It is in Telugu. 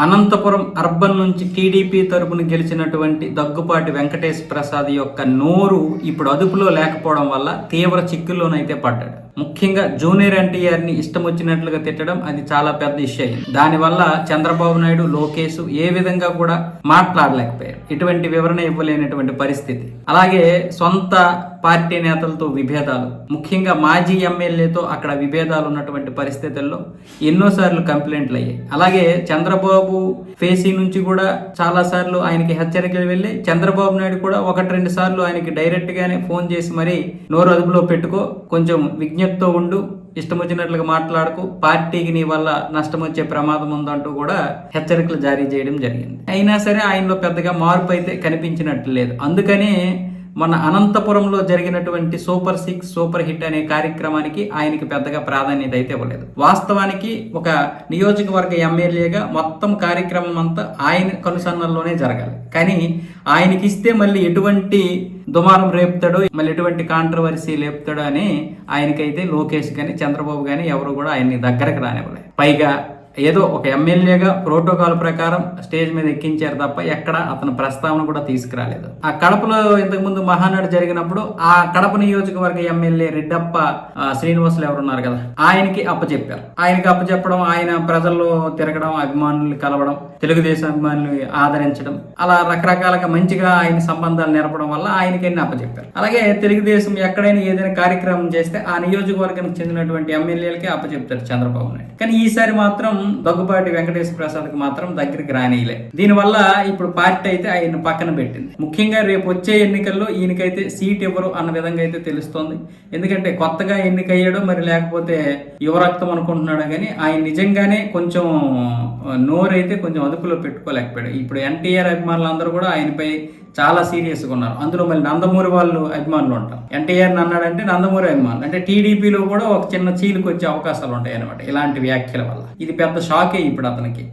అనంతపురం అర్బన్ నుంచి టీడీపీ తరపున గెలిచినటువంటి దగ్గుపాటి వెంకటేష్ ప్రసాద్ యొక్క నోరు ఇప్పుడు అదుపులో లేకపోవడం వల్ల తీవ్ర చిక్కుల్లోనైతే పడ్డాడు. ముఖ్యంగా జూనియర్ ఎన్టీఆర్ని ఇష్టం వచ్చినట్లుగా తిట్టడం అది చాలా పెద్ద ఇష్యూ అయింది దానివల్ల చంద్రబాబు నాయుడు లోకేష్ ఏ విధంగా కూడా మాట్లాడలేకపోయారు. ఇటువంటి వివరణ ఇవ్వలేనటువంటి పరిస్థితి. అలాగే సొంత పార్టీ నేతలతో విభేదాలు. ముఖ్యంగా మాజీ ఎమ్మెల్యేతో అక్కడ విభేదాలు ఉన్నటువంటి పరిస్థితుల్లో ఎన్నోసార్లు కంప్లైంట్లు అయ్యాయి. అలాగే చంద్రబాబు ఫేసీ నుంచి కూడా చాలా సార్లు ఆయనకి హెచ్చరికలు వెళ్ళి చంద్రబాబు నాయుడు కూడా ఒకటి రెండు సార్లు ఆయనకి డైరెక్ట్ గానే ఫోన్ చేసి మరీ నోరు అదుపులో పెట్టుకో కొంచెం విజ్ఞప్తితో ఉండు ఇష్టం వచ్చినట్లుగా మాట్లాడుకు పార్టీకి నీ వల్ల నష్టం వచ్చే ప్రమాదం ఉందంటూ కూడా హెచ్చరికలు జారీ చేయడం జరిగింది. అయినా సరే ఆయనలో పెద్దగా మార్పు అయితే కనిపించినట్లు లేదు. అందుకనే మన అనంతపురంలో జరిగినటువంటి సూపర్ సిక్స్ సూపర్ హిట్ అనే కార్యక్రమానికి ఆయనకి పెద్దగా ప్రాధాన్యత అయితే ఇవ్వలేదు. వాస్తవానికి ఒక నియోజకవర్గ ఎమ్మెల్యేగా మొత్తం కార్యక్రమం అంతా ఆయన కనుసన్నల్లోనే జరగాలి. కానీ ఆయనకి ఇస్తే మళ్ళీ ఎటువంటి దుమారం రేపుతాడు మళ్ళీ ఎటువంటి కాంట్రవర్సీ లేపుతాడు అని ఆయనకైతే లోకేష్ కానీ చంద్రబాబు కానీ ఎవరు కూడా ఆయన్ని దగ్గరకు రానివ్వలేదు. పైగా ఏదో ఒక ఎమ్మెల్యేగా ప్రోటోకాల్ ప్రకారం స్టేజ్ మీద ఎక్కించారు తప్ప ఎక్కడ అతని ప్రస్తావన కూడా తీసుకురాలేదు. ఆ కడపలో ఇంతకుముందు మహానాడు జరిగినప్పుడు ఆ కడప నియోజకవర్గ ఎమ్మెల్యే రెడ్డప్ప శ్రీనివాసులు ఎవరున్నారు కదా ఆయనకి అప్పచెప్పారు. ఆయనకి అప్పచెప్పడం ఆయన ప్రజల్లో తిరగడం అభిమానులు కలవడం తెలుగుదేశం అభిమానులు ఆదరించడం అలా రకరకాలుగా మంచిగా ఆయన సంబంధాలు నెరపడం వల్ల ఆయనకి ఎన్ని అప్పచెప్పారు. అలాగే తెలుగుదేశం ఎక్కడైనా ఏదైనా కార్యక్రమం చేస్తే ఆ నియోజకవర్గానికి చెందినటువంటి ఎమ్మెల్యేలకే అప్పచెప్తారు చంద్రబాబు నాయుడు. కానీ ఈసారి మాత్రం దగ్గుబాటి వెంకటేశ్వర ప్రసాద్కి మాత్రం దగ్గరికి రానియలే. దీనివల్ల ఇప్పుడు పార్టీ అయితే ఆయన పక్కన పెట్టింది. ముఖ్యంగా రేపు వచ్చే ఎన్నికల్లో ఈయనకైతే సీట్ ఇవ్వరు అన్న విధంగా అయితే తెలుస్తోంది. ఎందుకంటే కొత్తగా ఎన్నికయ్యాడో మరి లేకపోతే యువరక్తం అనుకుంటున్నాడో కానీ ఆయన నిజంగానే కొంచెం నోరు నోరైతే కొంచెం అదుపులో పెట్టుకోలేకపోయాడు. ఇప్పుడు ఎన్టీఆర్ అభిమానులు అందరూ కూడా ఆయనపై చాలా సీరియస్గా ఉన్నారు. అందులో మళ్ళీ నందమూరి వాళ్ళు అభిమానులు ఉంటారు. ఎన్టీఆర్ అన్నాడంటే నందమూరి అభిమానులు. అంటే టీడీపీలో కూడా ఒక చిన్న చీలికి వచ్చే అవకాశాలు ఉంటాయి అనమాట ఇలాంటి వ్యాఖ్యల వల్ల. ఇది పెద్ద షాకే ఇప్పుడు అతనికి.